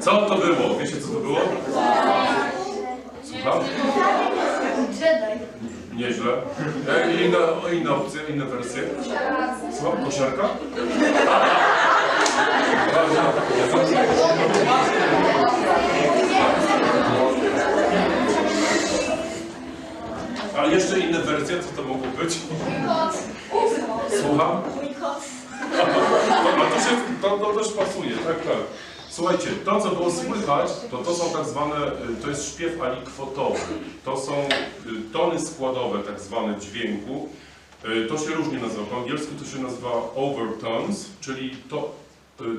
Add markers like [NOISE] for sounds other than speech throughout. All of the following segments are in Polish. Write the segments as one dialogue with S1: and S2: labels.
S1: Co to było? Wiecie co to było? Słucham? Nieźle. E, Inna, inna opcja, inne wersje? Słucham? Kosiarka? A jeszcze inne wersje, co to mogło być? Słucham? To, to, też pasuje, tak, tak. Słuchajcie, to co było słychać, to to są tak zwane, y, to jest śpiew alikwotowy. To są y, tony składowe tak zwane dźwięku. Y, To się różnie nazywa. Po angielsku to się nazywa overtones, czyli to,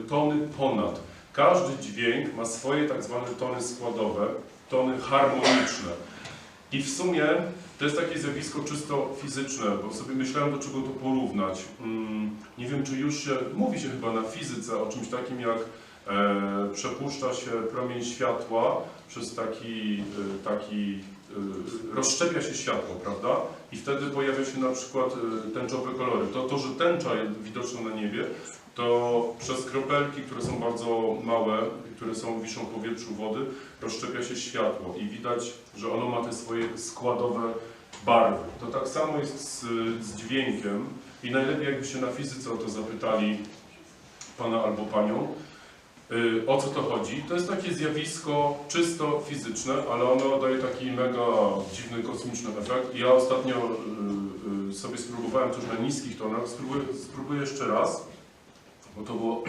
S1: tony ponad. Każdy dźwięk ma swoje tak zwane tony składowe, tony harmoniczne. I w sumie to jest takie zjawisko czysto fizyczne, bo sobie myślałem, do czego to porównać. Mm, nie wiem, czy już się, mówi się chyba na fizyce o czymś takim, jak e, przepuszcza się promień światła przez taki, e, taki e, rozszczepia się światło, prawda? I wtedy pojawia się na przykład tęczowe kolory. To, to, że tęcza jest widoczna na niebie, to przez kropelki, które są bardzo małe, które są wiszą w powietrzu wody, rozszczepia się światło i widać, że ono ma te swoje składowe barwy. To tak samo jest z, z dźwiękiem i najlepiej jakbyście na fizyce o to zapytali pana albo panią, y, o co to chodzi. To jest takie zjawisko czysto fizyczne, ale ono daje taki mega dziwny, kosmiczny efekt. Ja ostatnio y, y, sobie spróbowałem też na niskich tonach, spróbuję, spróbuję jeszcze raz, bo to było... [LAUGHS]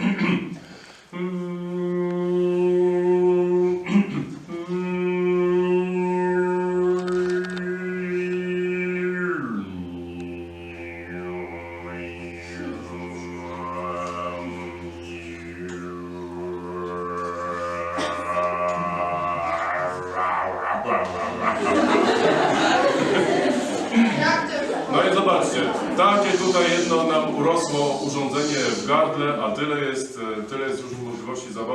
S1: No i zobaczcie, takie tutaj jedno nam urosło urządzenie w gardle, a tyle jest, tyle jest różnych możliwości zabawy.